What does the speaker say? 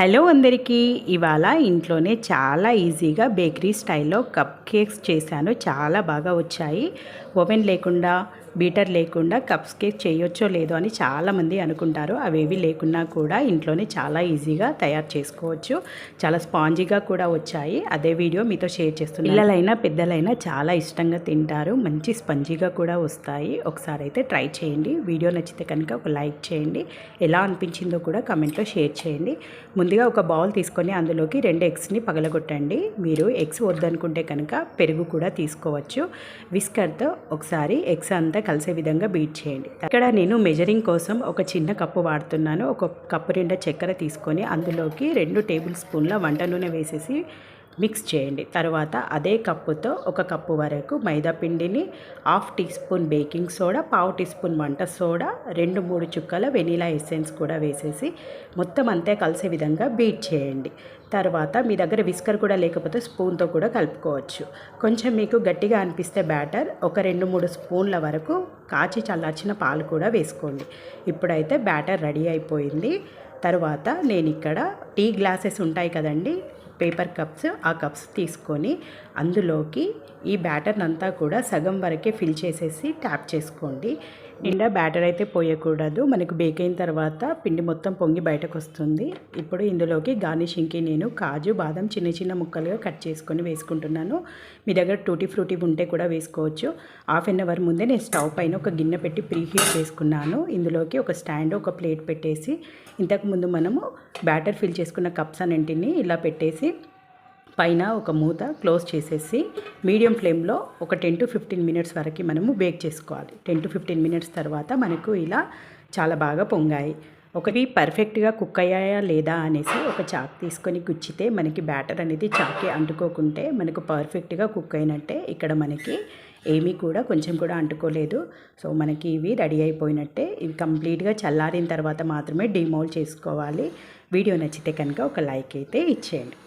Hello అందరికీ. ఇవాళ ఇంట్లోనే చాలా ఈజీగా బేకరీ స్టైల్లో కప్ కేక్స్ చేశాను. చాలా బాగా వచ్చాయి. ఓవెన్ లేకుండా బీటర్ లేకుండా కప్స్ కేక్ చేయొచ్చో లేదో అని చాలామంది అనుకుంటారు. అవేవి లేకున్నా కూడా ఇంట్లోనే చాలా ఈజీగా తయారు చేసుకోవచ్చు. చాలా స్పాంజీగా కూడా వచ్చాయి. అదే వీడియో మీతో షేర్ చేస్తున్నాను పిల్లలైనా పెద్దలైనా చాలా ఇష్టంగా తింటారు. మంచి స్పంజీగా కూడా వస్తాయి. ఒకసారి అయితే ట్రై చేయండి. వీడియో నచ్చితే కనుక ఒక లైక్ చేయండి. ఎలా అనిపించిందో కూడా కమెంట్లో షేర్ చేయండి. ముందుగా ఒక బౌల్ తీసుకొని అందులోకి రెండు ఎగ్స్ని పగలగొట్టండి. మీరు ఎగ్స్ వద్దనుకుంటే కనుక పెరుగు కూడా తీసుకోవచ్చు. విస్కర్తో ఒకసారి ఎగ్స్ అంతా కలిసే విధంగా బీట్ చేయండి. ఇక్కడ నేను మెజరింగ్ కోసం ఒక చిన్న కప్పు వాడుతున్నాను. ఒక కప్పు నిండా చక్కెర తీసుకొని అందులోకి రెండు టేబుల్ స్పూన్ల వంట నూనె వేసేసి మిక్స్ చేయండి. తర్వాత అదే కప్పుతో ఒక కప్పు వరకు మైదా పిండిని half teaspoon baking soda పావు టీ స్పూన్ వంట సోడా రెండు మూడు చుక్కల వెనీలా ఎసెన్స్ కూడా వేసేసి మొత్తం అంతే కలిసే విధంగా బీట్ చేయండి. తర్వాత మీ దగ్గర విస్కర్ కూడా లేకపోతే స్పూన్తో కూడా కలుపుకోవచ్చు. కొంచెం మీకు గట్టిగా అనిపిస్తే బ్యాటర్. ఒక రెండు మూడు స్పూన్ల వరకు కాచి చల్లార్చిన పాలు కూడా వేసుకోండి. ఇప్పుడైతే బ్యాటర్ రెడీ అయిపోయింది. తర్వాత నేను ఇక్కడ టీ గ్లాసెస్ ఉంటాయి కదండి పేపర్ కప్స్ ఆ కప్స్ తీసుకొని అందులోకి ఈ బ్యాటర్ని అంతా కూడా సగం వరకే ఫిల్ చేసేసి ట్యాప్ చేసుకోండి. నిండా బ్యాటర్ అయితే పోయకూడదు. మనకు బేక్ అయిన తర్వాత పిండి మొత్తం పొంగి బయటకు వస్తుంది ఇప్పుడు ఇందులోకి గార్నిషింగ్కి నేను కాజు బాదం చిన్న చిన్న ముక్కలుగా కట్ చేసుకొని వేసుకుంటున్నాను. మీ దగ్గర టూటీ ఫ్రూటీ ఉంటే కూడా వేసుకోవచ్చు. హాఫ్ అన్ అవర్ ముందే నేను స్టవ్ పైన ఒక గిన్నె పెట్టి ప్రీ హీట్ చేసుకున్నాను. ఇందులోకి ఒక స్టాండ్ ఒక ప్లేట్ పెట్టేసి ఇంతకుముందు మనము బ్యాటర్ ఫిల్ చేసుకున్న కప్స్ అన్నింటినీ ఇలా పెట్టేసి పైన ఒక మూత క్లోజ్ చేసేసి మీడియం ఫ్లేమ్లో ఒక టెన్ టు ఫిఫ్టీన్ మినిట్స్ వరకు మనము బేక్ చేసుకోవాలి. టెన్ టు ఫిఫ్టీన్ మినిట్స్ తర్వాత మనకు ఇలా చాలా బాగా పొంగాయి. ఒకవి పర్ఫెక్ట్గా కుక్ అయ్యాయా లేదా అనేసి ఒక చాక్ తీసుకొని గుచ్చితే మనకి బ్యాటర్ అనేది చాకి అంటుకోకుంటే మనకు పర్ఫెక్ట్గా కుక్ అయినట్టే ఇక్కడ మనకి ఏమీ కూడా కొంచెం కూడా అంటుకోలేదు. సో మనకి ఇవి రెడీ అయిపోయినట్టే. ఇవి కంప్లీట్గా చల్లారిన తర్వాత మాత్రమే డిమోల్డ్ చేసుకోవాలి. వీడియో నచ్చితే కనుక ఒక లైక్ అయితే ఇచ్చేయండి.